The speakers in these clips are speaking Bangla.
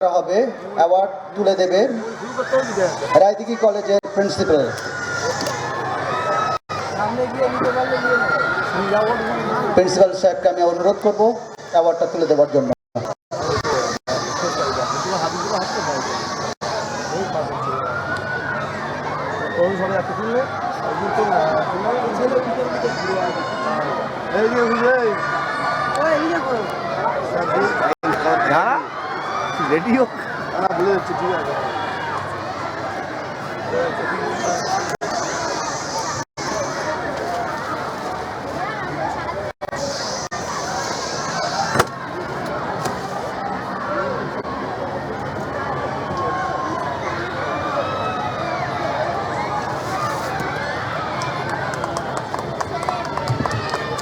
করা হবে অ্যাওয়ার্ড তুলে দেবে রায়দিঘি কলেজের প্রিন্সিপাল প্রিন্সিপাল সাহেবকে আমি অনুরোধ করব অ্যাওয়ার্ডটা তুলে দেওয়ার জন্য। রেডি হোক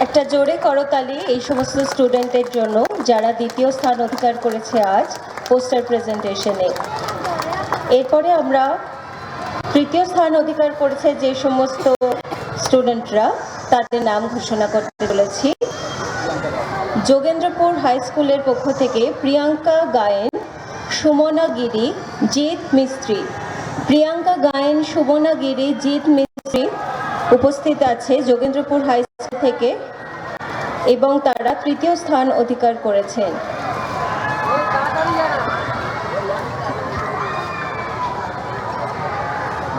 একটা জোরে করতালি এই সমস্ত স্টুডেন্টের জন্য যারা দ্বিতীয় স্থান অধিকার করেছে আজ। পোস্টার প্রেজেন্টেশনে। এরপরে আমরা তৃতীয় স্থান অধিকার করেছে যে সমস্ত স্টুডেন্টরা, তাদের নাম ঘোষণা করতে বলেছি। যোগেন্দ্রপুর হাই স্কুলের পক্ষ থেকে প্রিয়াঙ্কা গায়েন, সুমনা গিরি, জিৎ মিস্ত্রি। প্রিয়াঙ্কা গায়েন, সুমনা গিরি, জিৎ মিস্ত্রি উপস্থিত আছে যোগেন্দ্রপুর হাই স্কুল থেকে এবং তারা তৃতীয় স্থান অধিকার করেছেন।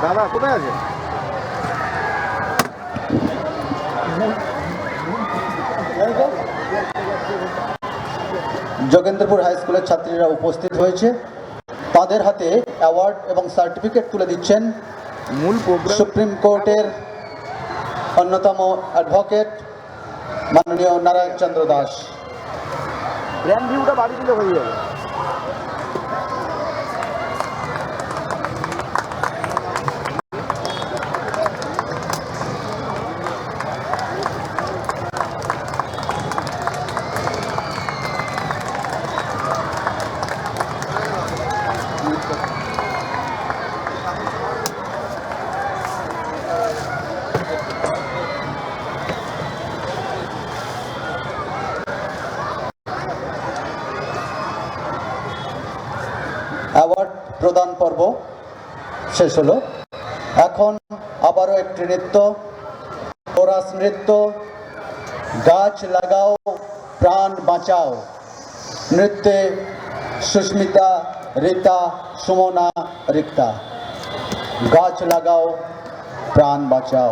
দাদা কোথায় আছে? যোগেন্দ্রপুর হাই স্কুলের ছাত্রীরা উপস্থিত হয়েছে। তাদের হাতে অ্যাওয়ার্ড এবং সার্টিফিকেট তুলে দিচ্ছেন মূল সুপ্রিম কোর্টের অন্যতম অ্যাডভোকেট মাননীয় নারায়ণ চন্দ্র দাস ভিউটা বাড়ি দিলে হয়ে যাবে। অ্যাওয়ার্ড প্রদান পর্ব শেষ হলো। এখন আবারও একটি নৃত্য, কোরাস নৃত্য, গাছ লাগাও, প্রাণ বাঁচাও। নৃত্যে সুস্মিতা, রীতা, সুমনা, রিক্তা। গাছ লাগাও, প্রাণ বাঁচাও।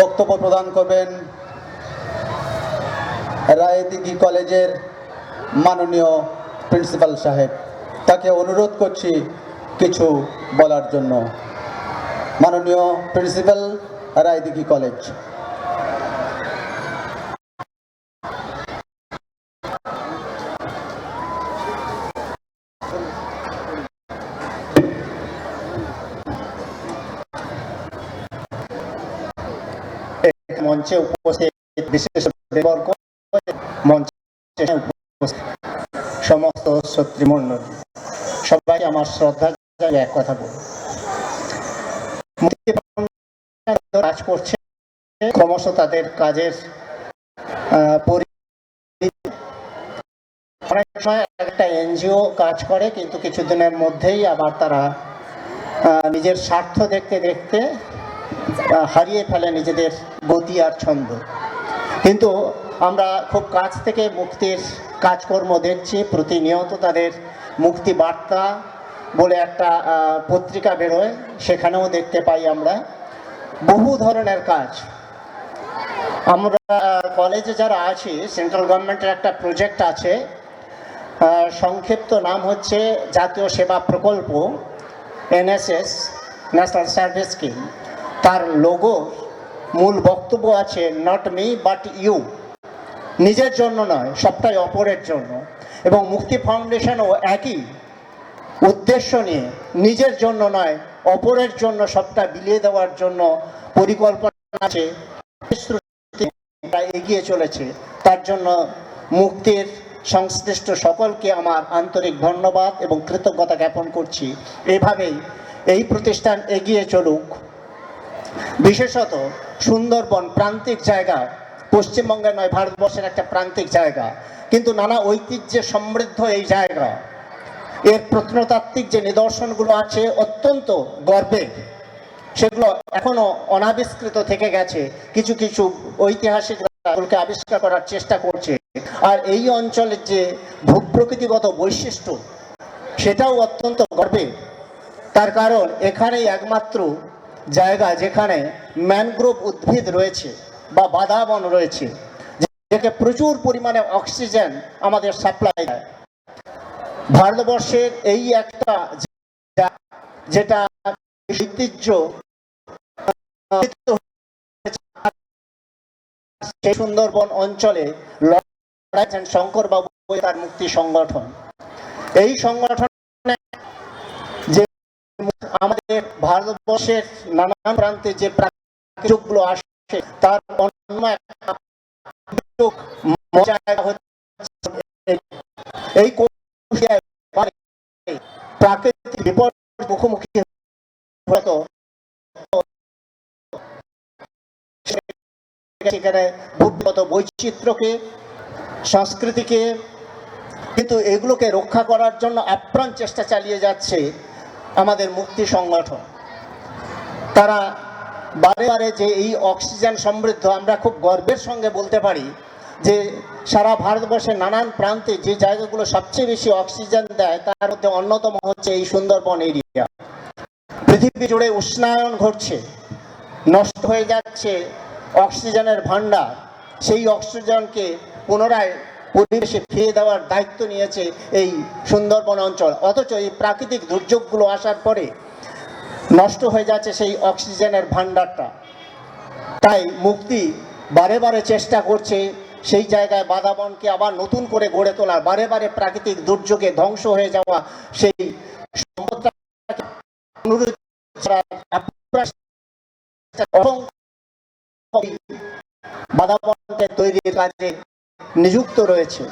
বক্তব্য প্রদান করবেন রায়দিঘি কলেজের মাননীয় প্রিন্সিপাল সাহেব। তাকে অনুরোধ করছি কিছু বলার জন্য। মাননীয় প্রিন্সিপাল রায়দিঘি কলেজ। মঞ্চে উপস্থিত বিশেষ বর্গ মঞ্চে সমস্ত শত্রুমণ্ডলী সবাইকে আমার শ্রদ্ধা এক কথা বলব কাজ করছে, ক্রমশ তাদের কাজের অনেক সময় একটা এনজিও কাজ করে, কিন্তু কিছুদিনের মধ্যেই আবার তারা নিজের স্বার্থ দেখতে দেখতে হারিয়ে ফেলে নিজেদের গতি আর ছন্দ। কিন্তু আমরা খুব কাছ থেকে মুক্তির কাজকর্ম দেখছি, প্রতিনিয়ত তাদের মুক্তি বার্তা বলে একটা পত্রিকা বেরোয়, সেখানেও দেখতে পাই আমরা। বহু ধরনের কাজ। আমরা কলেজে যারা আছি, সেন্ট্রাল গভর্নমেন্টের একটা প্রজেক্ট আছে। সংক্ষিপ্ত নাম হচ্ছে জাতীয় সেবা প্রকল্প, এনএসএস, ন্যাশনাল সার্ভিস স্কিম। তার লোগো মূল বক্তব্য আছে নট মি বাট ইউ নিজের জন্য নয়, সবটাই অপরের জন্য। এবং মুক্তি ফাউন্ডেশনও একই। উদ্দেশ্য নিয়ে, নিজের জন্য নয়, অপরের জন্য সবটা বিলিয়ে দেওয়ার জন্য পরিকল্পনা আছে। এগিয়ে চলেছে। তার জন্য মুক্তির সংশ্লিষ্ট সকলকে আমার আন্তরিক ধন্যবাদ এবং কৃতজ্ঞতা জ্ঞাপন করছি। এভাবেই এই প্রতিষ্ঠান এগিয়ে চলুক। বিশেষত সুন্দরবন প্রান্তিক জায়গা, পশ্চিমবঙ্গের নয়, ভারতবর্ষের একটা প্রান্তিক জায়গা। কিন্তু নানা ঐতিহ্যে সমৃদ্ধ এই জায়গা। এর প্রত্নতাত্ত্বিক যে নিদর্শনগুলো আছে অত্যন্ত গর্বের সেগুলো এখনও অনাবিষ্কৃত থেকে গেছে। কিছু কিছু ঐতিহাসিকরা আবিষ্কার করার চেষ্টা করছে। আর এই অঞ্চলের যে ভূপ্রকৃতিগত বৈশিষ্ট্য, সেটাও অত্যন্ত গর্বের তার কারণ এখানেই একমাত্র জায়গা যেখানে ম্যানগ্রোভ উদ্ভিদ রয়েছে বা বাদাবন রয়েছে, যেটাকে প্রচুর পরিমাণে অক্সিজেন আমাদের সাপ্লাই দেয়। ভারতবর্ষের এই একটা যেটা ঐতিহ্য সুন্দরবন অঞ্চলে লড়াইছেন শঙ্কর বাবু তার মুক্তি সংগঠন। এই সংগঠনে আমাদের ভারতবর্ষের নানান প্রান্তে যে প্রাকৃতিকগুলো আসে, তার এই প্রাকৃতিক বিপদ মুখোমুখি সেখানে ভূগত বৈচিত্র্যকে, সংস্কৃতিকে, কিন্তু এগুলোকে রক্ষা করার জন্য আপ্রাণ চেষ্টা চালিয়ে যাচ্ছে আমাদের মুক্তি সংগঠন। তারা বারে বারে যে এই অক্সিজেন সমৃদ্ধ, আমরা খুব গর্বের সঙ্গে বলতে পারি যে সারা ভারতবর্ষের নানান প্রান্তে যে জায়গাগুলো সবচেয়ে বেশি অক্সিজেন দেয়, তার মধ্যে অন্যতম হচ্ছে এই সুন্দরবন এরিয়া। পৃথিবী জুড়ে উষ্ণায়ন ঘটছে, নষ্ট হয়ে যাচ্ছে অক্সিজেনের ভান্ডার সেই অক্সিজেনকে পুনরায় পরিবেশে ফিরিয়ে দেওয়ার দায়িত্ব নিয়েছে এই সুন্দরবন অঞ্চল। অথচ এই প্রাকৃতিক দুর্যোগগুলো আসার পরে নষ্ট হয়ে যাচ্ছে সেই অক্সিজেনের ভান্ডারটা তাই মুক্তি বারে বারে চেষ্টা করছে সেই জায়গায় বাদাবনকে আবার নতুন করে গড়ে তোলার, বারে বারে প্রাকৃতিক দুর্যোগে ধ্বংস হয়ে যাওয়া সেই বাদাবনকে তৈরির কাজে নিযুক্ত রয়েছে।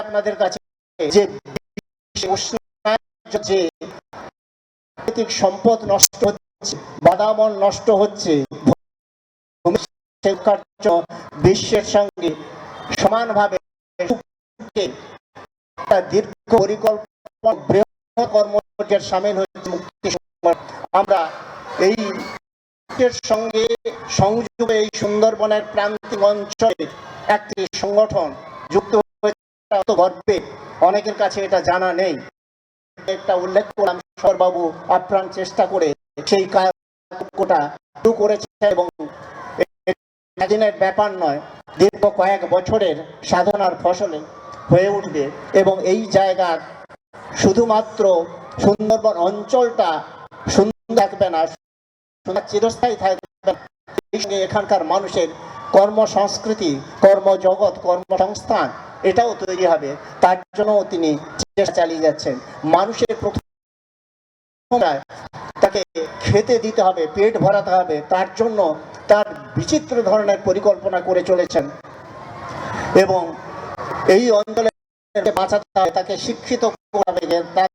আপনাদের কাছে যে সম্পদ নষ্ট হচ্ছে বাদাবন নষ্ট হচ্ছে বিশ্বের সঙ্গে সমানভাবে দীর্ঘ পরিকল্পনা, বৃহৎ কর্মসূচির সামিল হয়েছে আমরা এই এর সঙ্গে সংযুক্ত এই সুন্দরবনের প্রান্তিক অঞ্চলের একটি সংগঠন যুক্ত হয়েছে। গর্বে অনেকের কাছে এটা জানা নেই। একটা উল্লেখ করলাম, সরবাবু আপ্রাণ চেষ্টা করে সেই কাজটা শুরু করেছে এবং একদিনের ব্যাপার নয়, দীর্ঘ কয়েক বছরের সাধনার ফসলে হয়ে উঠবে এবং এই জায়গার শুধুমাত্র সুন্দরবন অঞ্চলটা সুন্দর থাকবে না চিরস্থায়ী থাকবে। এই সঙ্গে এখানকার মানুষের কর্মসংস্কৃতি, কর্মজগৎ, কর্মসংস্থান, এটাও তৈরি হবে। তার জন্য তিনি চেষ্টা চালিয়ে যাচ্ছেন। মানুষের প্রথম তাকে খেতে দিতে হবে, পেট ভরাতে হবে। তার জন্য তার বিচিত্র ধরনের পরিকল্পনা করে চলেছেন। এবং এই অঞ্চলে বাঁচাতে হবে, তাকে শিক্ষিত করা হবে। তার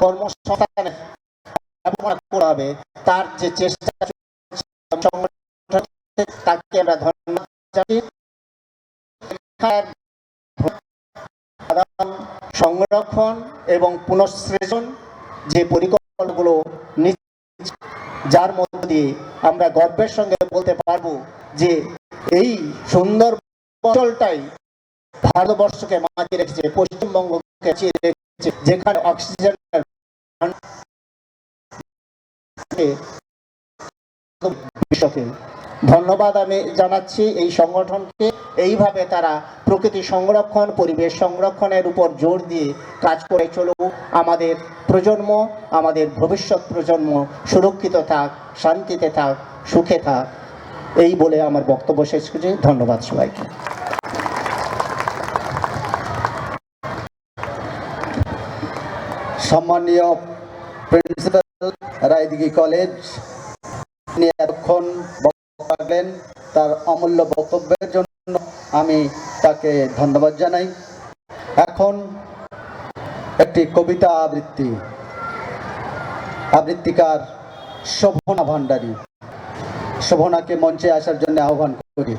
কর্মসংস্থানে করা তার যে চেষ্টা তাকে আমরা ধন্যবাদ সংরক্ষণ এবং পুনঃসৃজন যে পরিকল্পনাগুলো যার মধ্য দিয়ে আমরা গর্বের সঙ্গে বলতে পারব যে এই সুন্দর অঞ্চলটাই ভারতবর্ষকে মাঝে রেখেছে, পশ্চিমবঙ্গকে রেখেছে, যেখানে অক্সিজেনের বিশ্বকে ধন্যবাদ আমি জানাচ্ছি এই সংগঠনকে। এইভাবে তারা প্রকৃতি সংরক্ষণ, পরিবেশ সংরক্ষণের উপর জোর দিয়ে কাজ করে চলুক। আমাদের প্রজন্ম, আমাদের ভবিষ্যৎ প্রজন্ম সুরক্ষিত থাক, শান্তিতে থাক, সুখে থাক। এই বলে আমার বক্তব্য শেষ করছি। ধন্যবাদ সবাইকে। সম্মানীয় প্রিন্সিপাল রায়দিঘি কলেজ, তিনি এতক্ষণ রাখলেন, তার অমূল্য বক্তব্যের জন্য আমি তাকে ধন্যবাদ জানাই। এখন একটি কবিতা আবৃত্তি, আবৃত্তিকার শোভনা ভান্ডারী শোভনাকে মঞ্চে আসার জন্য আহ্বান করি।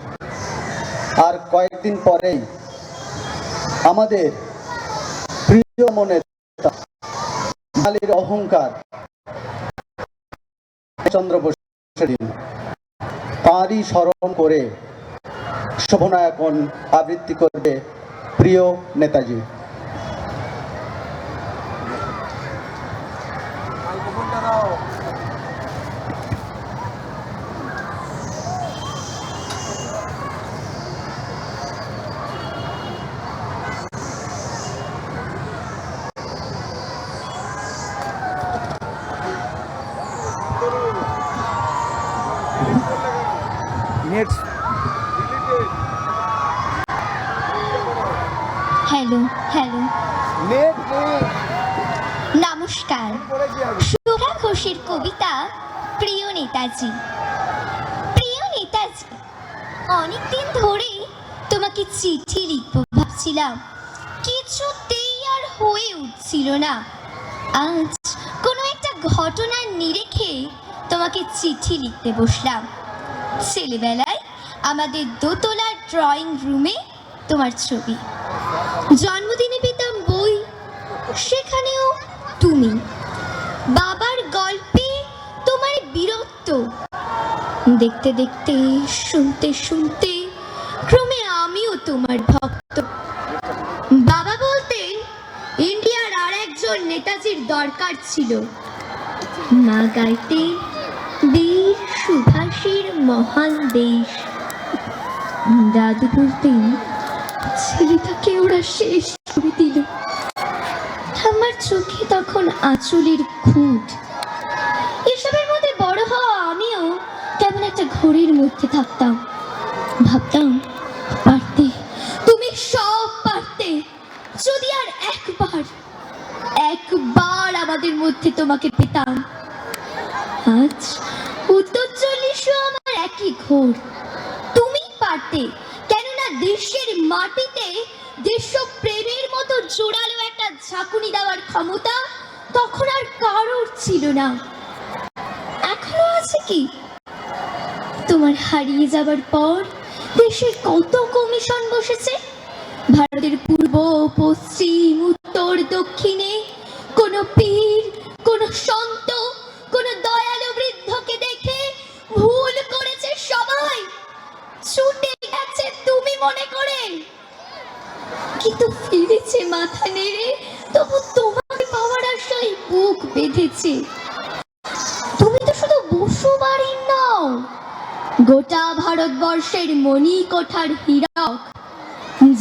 আর কয়েকদিন পরেই আমাদের প্রিয় মনের বাঙালির অহংকার। চন্দ্র বসুর দিন। তাঁরই স্মরণ করে শোভনা এখন আবৃত্তি করবে প্রিয় নেতাজি। নেক্সট হ্যালো হ্যালো নমস্কার। করেছি ঘোষের কবিতা প্রিয় নেতাজি। প্রিয় নেতাজি অনেকদিন ধরে তোমাকে চিঠি লিখব ভাবছিলাম। কিছুতেই আর হয়ে উঠছিল না। আজ কোনো একটা ঘটনার নিরেখে তোমাকে চিঠি লিখতে বসলাম। ছেলেবেলায় আমাদের দোতলার ড্রয়িং রুমে তোমার ছবি। জন্মদিনে পেতাম বই, সেখানেও তুমি। বাবার গল্পে তোমার বীরত্ব। দেখতে দেখতে, শুনতে শুনতে, ক্রমে আমিও তোমার ভক্ত। বাবা বলতেন, ইন্ডিয়ার আর একজন নেতাজির দরকার ছিল। মা গাইতেন বীর সুভাষের মহান দেশ। দাদু বলতেন ছেলেটাকে ওরা শেষ করে দিল। আমার চোখে তখন আঁচলের খুঁট এসবের মধ্যে বড় হওয়া আমিও তেমন একটা ঘড়ির মধ্যে থাকতাম। ভাবতাম, পারতে, তুমি সব পারতে। যদি আর একবার একবার আমাদের মধ্যে তোমাকে পেতাম। আজ উত্তর চল্লিশও আমার একই ঘোর। তুমি পারতে, কেননা দেশের মাটিতে দেশপ্রেমের মতো জোরালো একটা ঝাঁকুনি দেওয়ার ক্ষমতা তখন আর কারোর ছিল না। এখনও আছে কি? তোমার হারিয়ে যাবার পর দেশে কত কমিশন বসেছে? ভারতের পূর্ব, পশ্চিম, উত্তর, দক্ষিণে কোনো পীর, কোনো সন্ত মনে করে। কিন্তু ফিরেছে মাথা নেড়ে, তবু তোমাকে পাওয়ার আশায় বুক বেঁধেছে। তুমি তো শুধু বসুবাড়ির নাও, গোটা ভারতবর্ষের মণি কোঠার হীরক।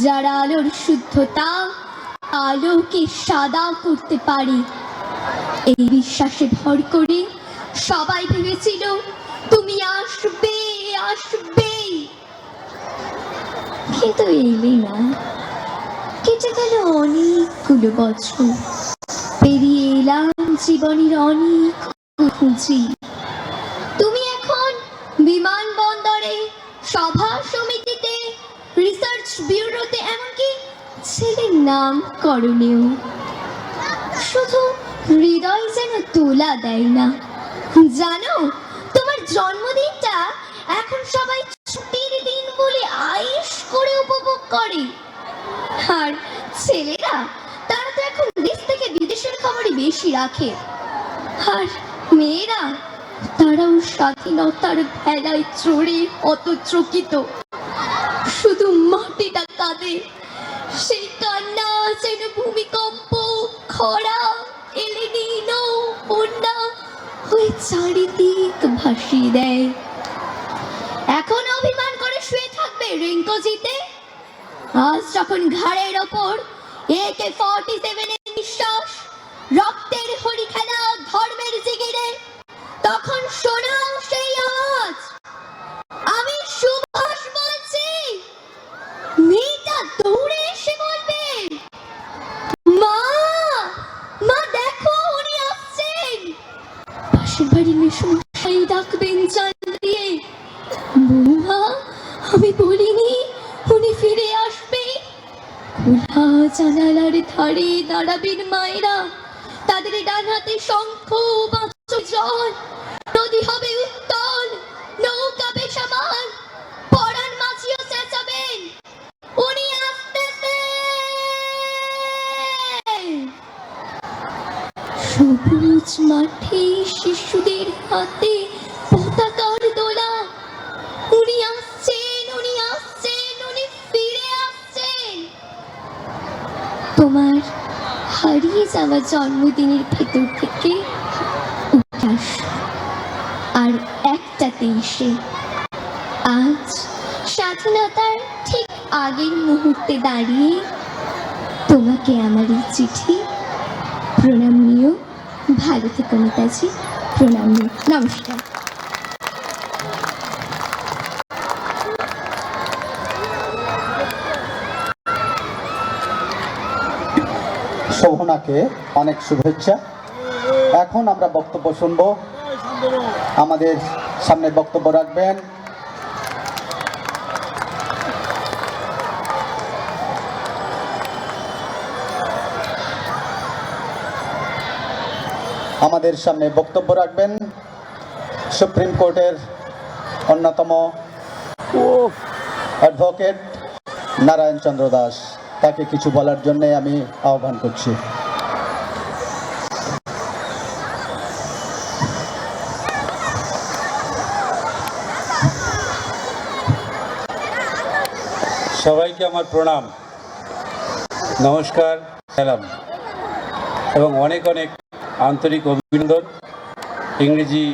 যারা আলোর শুদ্ধতা আলোকে সাদা করতে পারে। এই বিশ্বাসে ভর করে সবাই ভেবেছিল, তুমি আসবে আসবে। কিন্তু এলে না। কেটে গেল অনেকগুলো বছর। পেরিয়ে এলাম জীবনের অনেক খুঁজি। তুমি এখন বিমানবন্দরে, সভা সমিতিতে, রিসার্চ ব্যুরোতে, এমনকি ছেলের নাম করণেও শুধু হৃদয় যেন তোলা দেয় না। জানো, তোমার জন্মদিনটা এখন সবাই ছুটির দিন বলে আয়েশ করে উপভোগ করে। আর ছেলেরা তারা তো এখন দেশ থেকে বিদেশের খবরই বেশি রাখে। আর মেয়েরা, তারাও স্বাধীনতার ভেলায় চড়ে অত চকিত শুধু মাটিটা কাঁদে সেই কান্না যেন ভূমিকম্প, খরা এলে নীল বন্যা, ওই চারিদিক ভাসিয়ে দেয়। এখন অভিমান করে শুয়ে থাকবে রিঙ্কোজিতে আজ যখন ঘাড়ের ওপর একে ফর্টি সেভেনের নিঃশ্বাস, রক্তের হরি খেলা ধর্মের জিগিরে, তখন শোনাও সেই আওয়াজ। আমি সুভাষ বলছি, মেয়েটা দৌড়ে এসে বলবে, মা মা, দেখো, উনি আসছেন। পাশের বাড়ির মেসমশাই জানালার ধারে দাঁড়াবেন মায়েরা। তাদের ডান হাতে শঙ্খ জল। নদী হবে উত্তল, নৌকা বেসামাল সবুজ মাঠে শিশুদের হাতে যাওয়া জন্মদিনের ভেতর থেকে উঠে আর একটা তেইশে আজ স্বাধীনতার ঠিক আগের মুহূর্তে দাঁড়িয়ে তোমাকে আমার এই চিঠি প্রণাম নিও ভালো থেকো প্রণাম। নিও নমস্কার। শোভনাকে অনেক শুভেচ্ছা। এখন আমরা বক্তব্য শুনব। আমাদের সামনে বক্তব্য রাখবেন। আমাদের সামনে বক্তব্য রাখবেন সুপ্রিম কোর্টের অন্যতম অ্যাডভোকেট নারায়ণ চন্দ্র দাস। তাকে কিছু বলার জন্য আমি আহ্বান করছি। সবাইকে আমার প্রণাম। নমস্কার, সালাম। এবং অনেক অনেক আন্তরিক অভিনন্দন ইংরেজি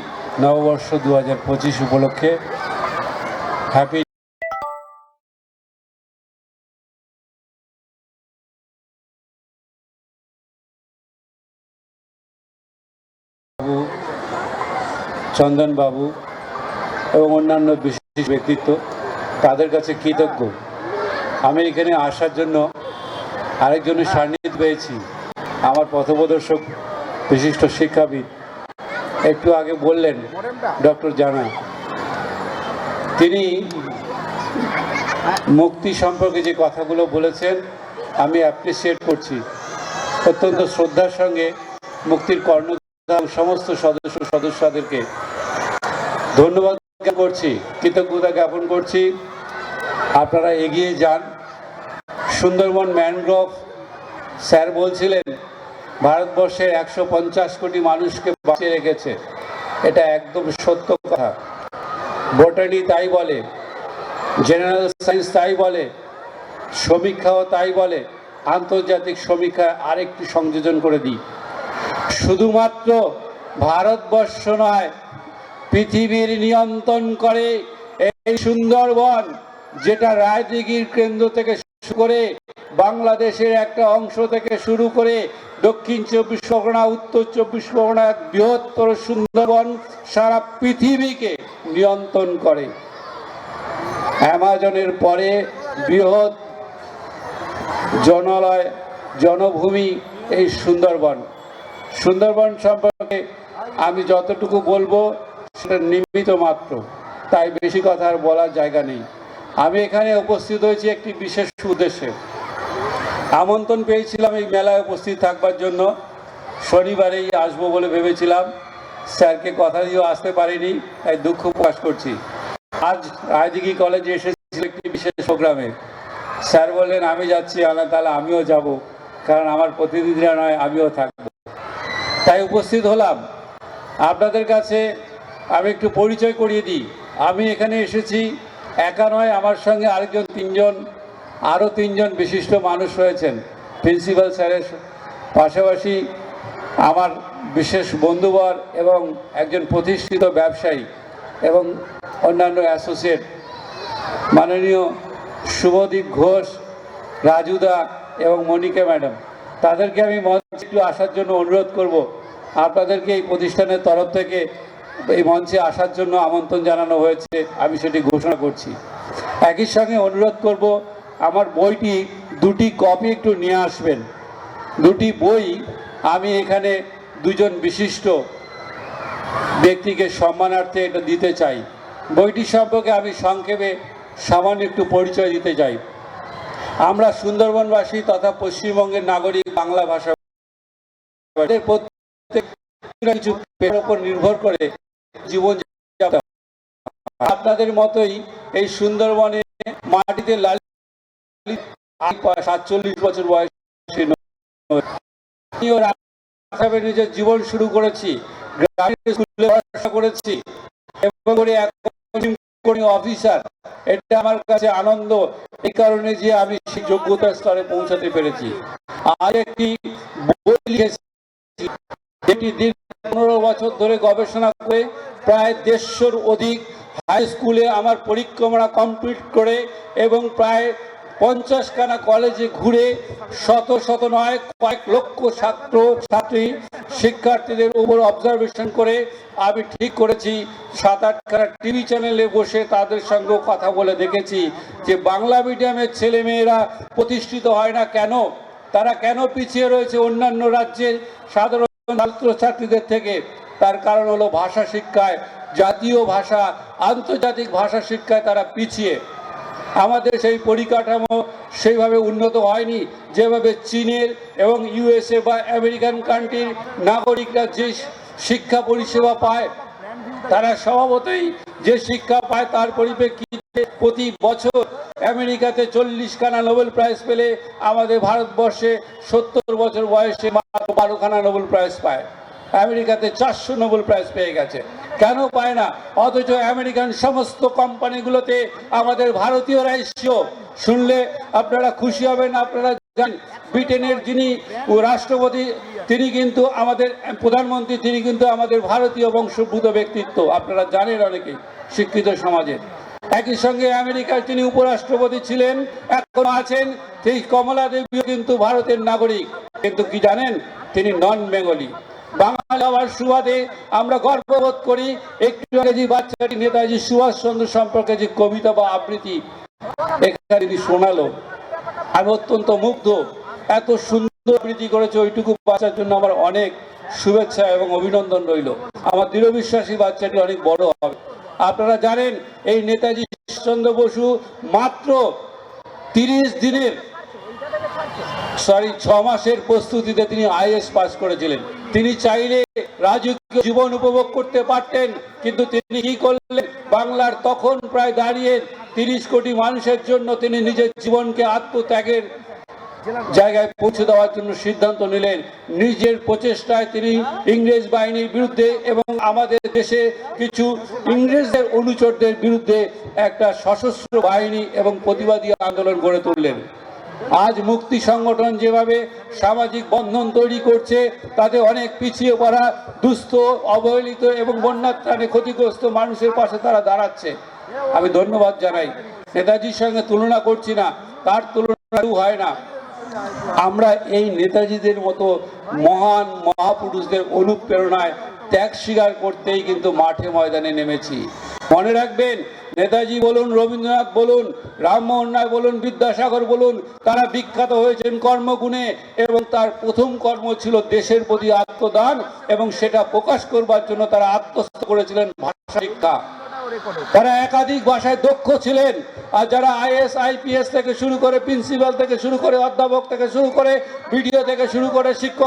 নববর্ষ দু হাজার পঁচিশ উপলক্ষে। হ্যাপি চন্দনবাবু এবং অন্যান্য বিশেষ ব্যক্তিত্ব, তাদের কাছে কৃতজ্ঞ। আমি এখানে আসার জন্য আরেকজনের সান্নিধ্য পেয়েছি। আমার পথপ্রদর্শক, বিশিষ্ট শিক্ষাবিদ, একটু আগে বললেন ডক্টর জানা। তিনি মুক্তি সম্পর্কে যে কথাগুলো বলেছেন, আমি অ্যাপ্রিসিয়েট করছি। অত্যন্ত শ্রদ্ধার সঙ্গে মুক্তির এবং সমস্ত সদস্য সদস্যদেরকে ধন্যবাদ করছি, কৃতজ্ঞতা জ্ঞাপন করছি। আপনারা এগিয়ে যান। সুন্দরবন ম্যানগ্রোভ, স্যার বলছিলেন, ভারতবর্ষের একশো পঞ্চাশ কোটি মানুষকে বাঁচিয়ে রেখেছে। এটা একদম সত্য কথা। বোটানি তাই বলে, জেনারেল সায়েন্স তাই বলে, সমীক্ষাও তাই বলে, আন্তর্জাতিক সমীক্ষা আরেকটি সংযোজন করে দিই। শুধুমাত্র ভারতবর্ষ নয়, পৃথিবীর নিয়ন্ত্রণ করে এই সুন্দরবন, যেটা রায়দিঘির কেন্দ্র থেকে শুরু করে বাংলাদেশের একটা অংশ থেকে শুরু করে দক্ষিণ চব্বিশ পরগনা, উত্তর চব্বিশ পরগনা বৃহত্তর সুন্দরবন সারা পৃথিবীকে নিয়ন্ত্রণ করে। অ্যামাজনের পরে বৃহৎ জনালয়, জনভূমি এই সুন্দরবন। সুন্দরবন সম্পর্কে আমি যতটুকু বলব, সেটা নিমিত মাত্র। তাই বেশি কথা আর বলার জায়গা নেই। আমি এখানে উপস্থিত হয়েছি একটি বিশেষ উদ্দেশ্যে। আমন্ত্রণ পেয়েছিলাম এই মেলায় উপস্থিত থাকবার জন্য। শনিবারেই আসব বলে ভেবেছিলাম। স্যারকে কথা দিয়েও আসতে পারিনি, তাই দুঃখ প্রকাশ করছি। আজ রায়দিঘি কলেজে এসেছিল একটি বিশেষ প্রোগ্রামে। স্যার বললেন, আমি যাচ্ছি আল্লাহ তাহলে আমিও যাব। কারণ আমার প্রতিনিধিরা নয়, আমিও থাকব। তাই উপস্থিত হলাম। আপনাদের কাছে আমি একটু পরিচয় করিয়ে দিই। আমি এখানে এসেছি, একা নয়, আমার সঙ্গে আরেকজন তিনজন আরও তিনজন বিশিষ্ট মানুষ রয়েছেন। প্রিন্সিপাল স্যারের পাশাপাশি আমার বিশেষ বন্ধুবর এবং একজন প্রতিষ্ঠিত ব্যবসায়ী এবং অন্যান্য অ্যাসোসিয়েট মাননীয় শুভদীপ ঘোষ রাজুদা এবং মনিকা ম্যাডাম। তাদেরকে আমি মঞ্চে একটু আসার জন্য অনুরোধ করব। আপনাদেরকে এই প্রতিষ্ঠানের তরফ থেকে এই মঞ্চে আসার জন্য আমন্ত্রণ জানানো হয়েছে। আমি সেটি ঘোষণা করছি। একই সঙ্গে অনুরোধ করব, আমার বইটি দুটি কপি একটু নিয়ে আসবেন। দুটি বই আমি এখানে দুজন বিশিষ্ট ব্যক্তিকে সম্মানার্থে এটা দিতে চাই। বইটি সম্পর্কে আমি সংক্ষেপে সামান্য একটু পরিচয় দিতে চাই। আমরা সুন্দরবনবাসী তথা পশ্চিমবঙ্গের নাগরিক বাংলা ভাষা প্রত্যেক কিছু উপর নির্ভর করে জীবন। আপনাদের মতোই এই সুন্দরবনে মাটিতে লাল সাতচল্লিশ বছর বয়সী নিজের জীবন শুরু করেছি। করেছি। এবং এখন অফিসার, এটা আমার কাছে আনন্দ। এই কারণে যে আমি সেই যোগ্যতার স্তরে পৌঁছাতে পেরেছি। আর একটি বই লিখেছি, যেটি পনেরো বছর ধরে গবেষণা করে প্রায় দেড়শোর অধিক হাই স্কুলে আমার পরিক্রমা কমপ্লিট করে এবং প্রায় পঞ্চাশখানা কলেজে ঘুরে শত শত নয়, কয়েক লক্ষ ছাত্র, ছাত্রী, শিক্ষার্থীদের উপর অবজারভেশন করে আমি ঠিক করেছি, সাত আটখানা টিভি চ্যানেলে বসে তাদের সঙ্গে কথা বলে দেখেছি যে বাংলা মিডিয়ামের ছেলে মেয়েরা প্রতিষ্ঠিত হয় না কেন? তারা কেন পিছিয়ে রয়েছে অন্যান্য রাজ্যের সাধারণ ছাত্রছাত্রীদের থেকে? তার কারণ হলো ভাষা শিক্ষায়, জাতীয় ভাষা, আন্তর্জাতিক ভাষা শিক্ষায় তারা পিছিয়ে। আমাদের সেই পরিকাঠামো সেইভাবে উন্নত হয়নি। যেভাবে চীনের এবং ইউএসএ বা আমেরিকান কান্ট্রির নাগরিকরা যে শিক্ষা পরিষেবা পায়, তারা স্বভাবতই যে শিক্ষা পায় তার পরিপ্রেক্ষিতে প্রতি বছর আমেরিকাতে চল্লিশ খানা নোবেল প্রাইজ পেলে আমাদের ভারতবর্ষে সত্তর বছর বয়সে মাত্র বারোখানা নোবেল প্রাইজ পায়। আমেরিকাতে চারশো নোবেল প্রাইজ পেয়ে গেছে। কেন পায় না? অথচ আমেরিকান সমস্ত কোম্পানিগুলোতে আমাদের ভারতীয়রাই শিও শুনলে আপনারা খুশি হবেন, আপনারা ব্রিটেনের যিনি রাষ্ট্রপতি, তিনি কিন্তু আমাদের, প্রধানমন্ত্রী, তিনি কিন্তু আমাদের ভারতীয় বংশোদ্ভূত ব্যক্তিত্ব, আপনারা জানেন অনেকে, শিক্ষিত সমাজের। একই সঙ্গে আমেরিকার যিনি উপরাষ্ট্রপতি ছিলেন, এখন আছেন, সেই কমলা দেবীও কিন্তু ভারতের নাগরিক। কিন্তু কি জানেন, তিনি নন বেঙ্গলি বাঙালি হওয়ার সুবাদে আমরা গর্ববোধ করি। একটু আগে যে বাচ্চাটি নেতাজি সম্পর্কে যে কবিতা বা আবৃত্তি এখানে শোনালো। আমি অত্যন্ত মুগ্ধ। এত সুন্দর আবৃত্তি করেছে, ওইটুকু জন্য আমার অনেক শুভেচ্ছা এবং অভিনন্দন রইল। আমার দৃঢ় বিশ্বাসী বাচ্চাটি অনেক বড় হবে। আপনারা জানেন, এই নেতাজি সুভাষচন্দ্র বসু মাত্র তিরিশ দিনের সরি ছ মাসের প্রস্তুতিতে তিনি আইএস পাস করেছিলেন। তিনি চাইলে রাজকীয় জীবন উপভোগ করতে পারতেন, কিন্তু তিনি কি করলেন? বাংলার তখন প্রায় দাঁড়িয়ে তিরিশ কোটি মানুষের জন্য তিনি নিজের জীবনকে আত্মত্যাগের জায়গায় পৌঁছে দেওয়ার জন্য সিদ্ধান্ত নিলেন। নিজের প্রচেষ্টায় তিনি ইংরেজ বাহিনীর বিরুদ্ধে এবং আমাদের দেশে কিছু ইংরেজদের অনুচরদের বিরুদ্ধে একটা সশস্ত্র বাহিনী এবং প্রতিবাদী আন্দোলন গড়ে তুললেন। আজ মুক্তি সংগঠন যেভাবে সামাজিক বন্ধন তৈরি করছে, তাতে অনেক পিছিয়ে পড়া, দুস্থ, অবহেলিত এবং বন্যার ক্ষতিগ্রস্ত মানুষের পাশে তারা দাঁড়াচ্ছে। আমি ধন্যবাদ জানাই। নেতাজির সঙ্গে তুলনা করছি না, তার তুলনা হয় না। আমরা এই নেতাজিদের মতো মহান মহাপুরুষদের অনুপ্রেরণায় ত্যাগ স্বীকার করতেই কিন্তু মাঠে ময়দানে নেমেছি। মনে রাখবেন নেতাজি বলুন, রবীন্দ্রনাথ বলুন, রামমোহন রায় বলুন, বিদ্যাসাগর বলুন, তারা বিখ্যাত হয়েছেন কর্মগুণে এবং তার প্রথম কর্ম ছিল দেশের প্রতি আত্মদান এবং সেটা প্রকাশ করবার জন্য তারা আত্মস্থ করেছিলেন ভাষা শিক্ষা। তারা একাধিক ভাষায় দক্ষ ছিলেন আর যারা আইএস, আইপিএস থেকে শুরু করে প্রিন্সিপাল থেকে শুরু করে অধ্যাপক থেকে শুরু করে ভিডিও থেকে শুরু করে শিক্ষক